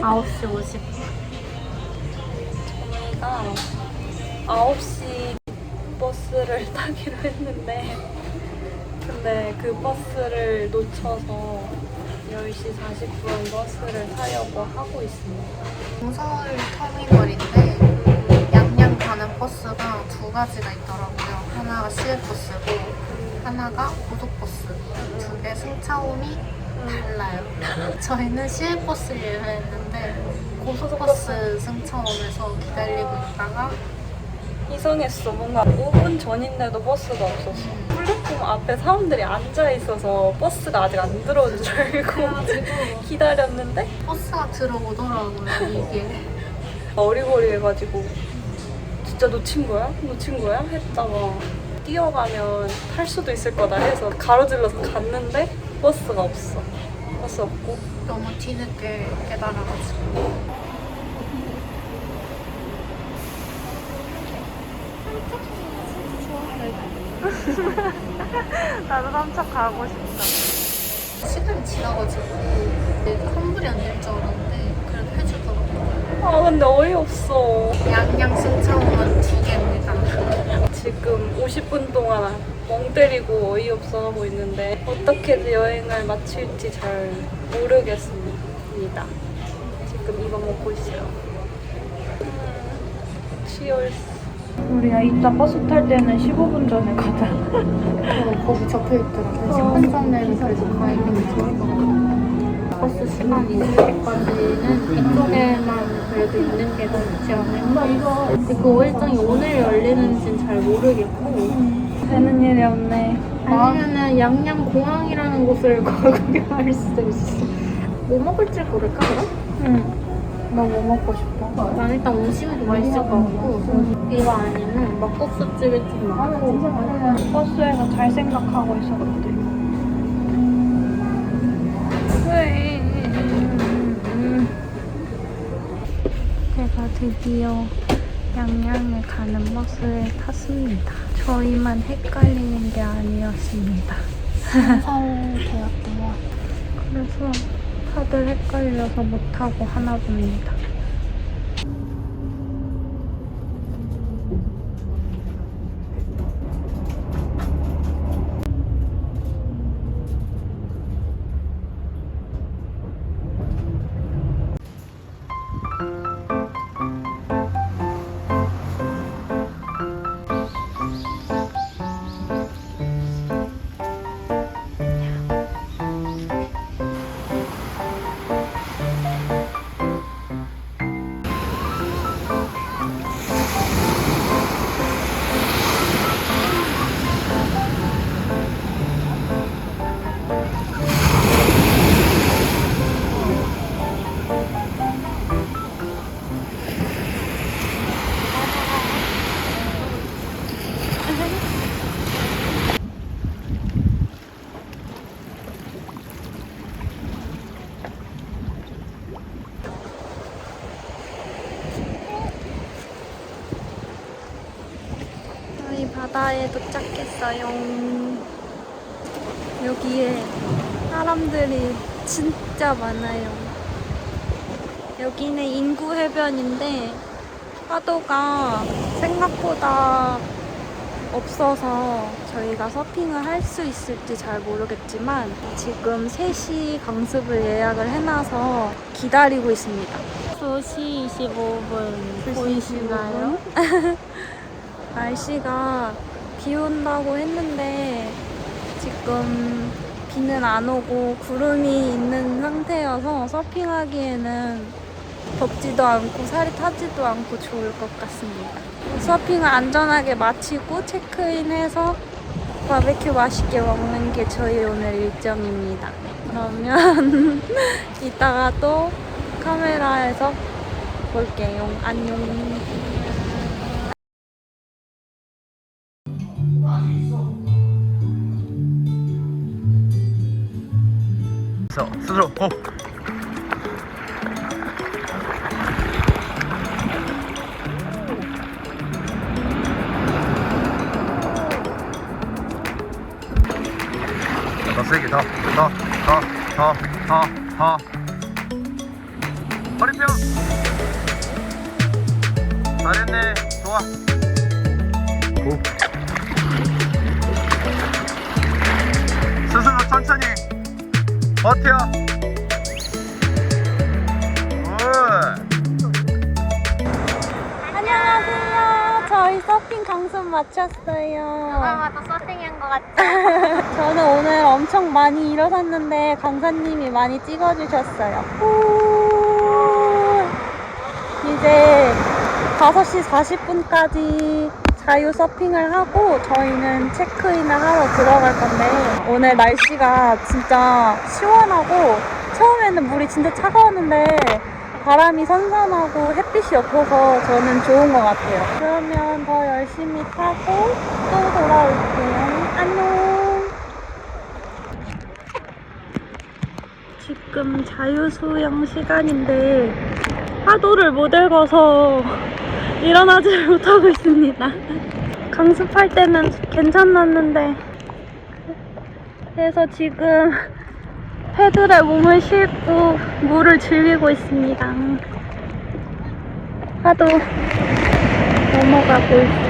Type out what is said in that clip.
9시 50분. 저희가 9시 버스를 타기로 했는데, 근데 그 버스를 놓쳐서 10시 40분 버스를 타려고 하고 있습니다. 서울 터미널인데 양양 가는 버스가 두 가지가 있더라고요. 하나가 시외버스고 하나가 고속버스. 두 개 승차원이 달라요. 저희는 시외버스를 예매했는데 고속버스 승차원에서 기다리고 있다가 이상했어. 뭔가 5분 전인데도 버스가 없었어. 플랫폼 앞에 사람들이 앉아 있어서 버스가 아직 안 들어온 줄 알고 기다렸는데 버스가 들어오더라고요. 이게 어리버리 해가지고 진짜 놓친 거야? 놓친 거야? 했다가 뛰어가면 탈 수도 있을 거다 해서 가로질러서 갔는데 버스가 없어. 버스 없고 너무 뒤늦게 깨달아가지고 나도 삼척 가고 싶다. 시간이 지나가지고 환불이 안 될 줄 알았는데 그래도 해주더라고요. 아 근데 어이없어. 양양 두 개입니다. 지금 50분 동안 멍 때리고 어이없어 하고 있는데 어떻게든 여행을 마칠지 잘 모르겠습니다. 지금 이거 먹고 있어요. 음, 치얼스. 우리야 이따 버스 탈 때는 15분 전에 가자. 어, 거기 적혀 있더라고요. 10분 전에는 그래서 가 있는 게 좋을 것 같아요. 버스 시간 있을 때까지는 이쪽에만 그래도 있는 게 더 좋지 않을까. 근데 그 일정이 오늘 열리는지는 잘 모르겠고 되는 일이 없네. 아니면은 양양 공항이라는 곳을 구경할 수도 있어. 뭐 먹을지 고를까 그럼? 응. 너뭐 먹고 싶어? 난 일단 오시면도 맛있을 것 같고 이거 아니면 막국수집이 좀 많고 버스에서 잘 생각하고 있었는데. 드디어 양양에 가는 버스에 탔습니다. 저희만 헷갈리는 게 아니었습니다. 설되었대요. 그래서 다들 헷갈려서 못 타고 하나 봅니다. 바다에 도착했어요. 여기에 사람들이 진짜 많아요. 여기는 인구 해변인데 파도가 생각보다 없어서 저희가 서핑을 할 수 있을지 잘 모르겠지만 지금 3시 강습을 예약을 해놔서 기다리고 있습니다. 2시 25분 보이시나요? 날씨가 비 온다고 했는데 지금 비는 안 오고 구름이 있는 상태여서 서핑하기에는 덥지도 않고 살이 타지도 않고 좋을 것 같습니다. 서핑을 안전하게 마치고 체크인해서 바베큐 맛있게 먹는 게 저희 오늘 일정입니다. 그러면 이따가 또 카메라에서 볼게요. 안녕. 서 스스로 고 나갔어 세게 더, 더, 더, 더, 더, 더. 허리 펴. 잘했네. 좋아. 오. 버텨. 굿. 안녕하세요. 저희 서핑 강습 마쳤어요. 아마도 서핑한 것 같아. 저는 오늘 엄청 많이 일어섰는데 강사님이 많이 찍어주셨어요. 후. 이제 5시 40분까지 자유 서핑을 하고 저희는 체크인을 하러 들어갈 건데 오늘 날씨가 진짜 시원하고 처음에는 물이 진짜 차가웠는데 바람이 선선하고 햇빛이 없어서 저는 좋은 것 같아요. 그러면 더 열심히 타고 또 돌아올게요. 안녕. 지금 자유수영 시간인데 파도를 못 읽어서 일어나지 못하고 있습니다. 강습할 때는 괜찮았는데 그래서 지금 패들에 몸을 싣고 물을 즐기고 있습니다. 파도 넘어가고 있습니다.